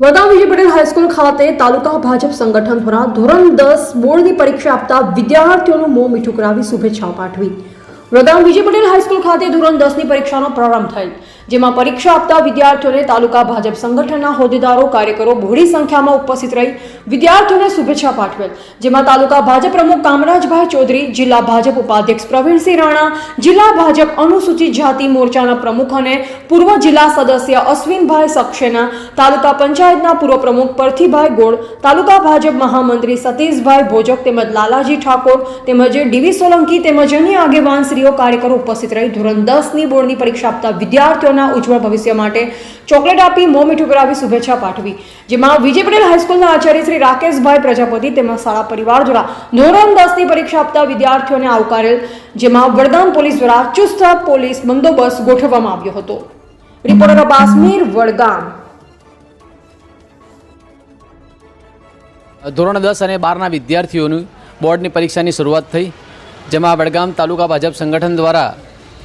વડામ Vijay Patel high school ખાતે તાલુકા ભાજપ સંગઠન દ્વારા ધોરણ દસ બોર્ડની પરીક્ષા આપતા વિદ્યાર્થીઓનું મોં મીઠું કરાવી શુભેચ્છાઓ પાઠવી. વડામ વિજય પટેલ હાઈસ્કૂલ ખાતે ધોરણ દસની પરીક્ષાનો પ્રારંભ થયેલ. જેમાં પરીક્ષા આપતા વિદ્યાર્થીઓને તાલુકા ભાજપ સંગઠનના હોદ્દેદારો, કાર્યકરો બહોળી સંખ્યામાં ઉપસ્થિત રહી વિદ્યાર્થીઓને શુભેચ્છા પાઠવેલ. જેમાં તાલુકા ભાજપ પ્રમુખ કામરાજભાઈ ચૌધરી, જિલ્લા ભાજપ ઉપાધ્યક્ષ પ્રવીણસિંહ રાણા, જિલ્લા ભાજપ અનુસૂચિત જાતિ મોરચાના પ્રમુખ અને પૂર્વ જિલ્લા સદસ્ય અશ્વિનભાઈ સક્ષેના તાલુકા પંચાયતના પૂર્વ પ્રમુખ પરથીભાઈ ગોળ, તાલુકા ભાજપ મહામંત્રી સતીશભાઈ ભોજક તેમજ લાલાજી ઠાકોર તેમજ ડીવી સોલંકી તેમજ અન્ય આગેવાન શ્રીઓ કાર્યકરો ઉપસ્થિત રહી ધોરણ દસની બોર્ડની પરીક્ષા આપતા વિદ્યાર્થીઓના ઉજ્જવળ ભવિષ્ય માટે ચોકલેટ આપી, મોં મીઠું કરાવી શુભેચ્છા પાઠવી. જેમાં વિજય પટેલ હાઈસ્કૂલના આચાર્ય શ્રી રાકેશભાઈ પ્રજાપતિ તેમજ શાળા પરિવાર દ્વારા ધોરણ દસની પરીક્ષા આપતા વિદ્યાર્થીઓને આવકારેલ, જેમાં વડદાન પોલીસ દ્વારા ચુસ્ત પોલીસ બંદોબસ્ત ગોઠવવામાં આવ્યો હતો. રિપોર્ટર બાસમીર વડગામ. ધોરણ દસ અને બારના વિદ્યાર્થીઓની બોર્ડની પરીક્ષાની શરૂઆત થઈ, જેમાં વડગામ તાલુકા ભાજપ સંગઠન દ્વારા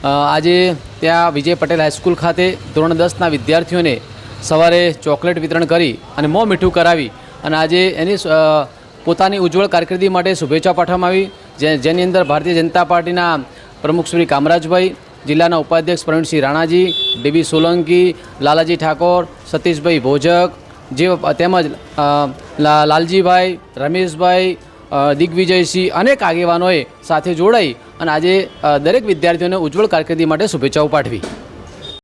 આજે ત્યાં વિજય પટેલ હાઈસ્કૂલ ખાતે ધોરણ દસના વિદ્યાર્થીઓને સવારે ચોકલેટ વિતરણ કરી અને મોં મીઠું કરાવી અને આજે એની પોતાની ઉજ્જવળ કારકિર્દી માટે શુભેચ્છા પાઠવવામાં આવી. જે, જેની અંદર ભારતીય જનતા પાર્ટીના પ્રમુખ શ્રી કામરાજભાઈ, જિલ્લાના ઉપાધ્યક્ષ પ્રવીણસિંહ રાણાજી, ડીબી સોલંકી, લાલાજી ઠાકોર, સતીશભાઈ ભોજક, જે તેમજ લાલજીભાઈ, રમેશભાઈ દિગ્વિજયસિંહ અનેક આગેવાનોએ સાથે જોડાઈ અને આજે દરેક વિદ્યાર્થીઓને ઉજ્જવળ કારકિર્દી માટે શુભેચ્છાઓ પાઠવી.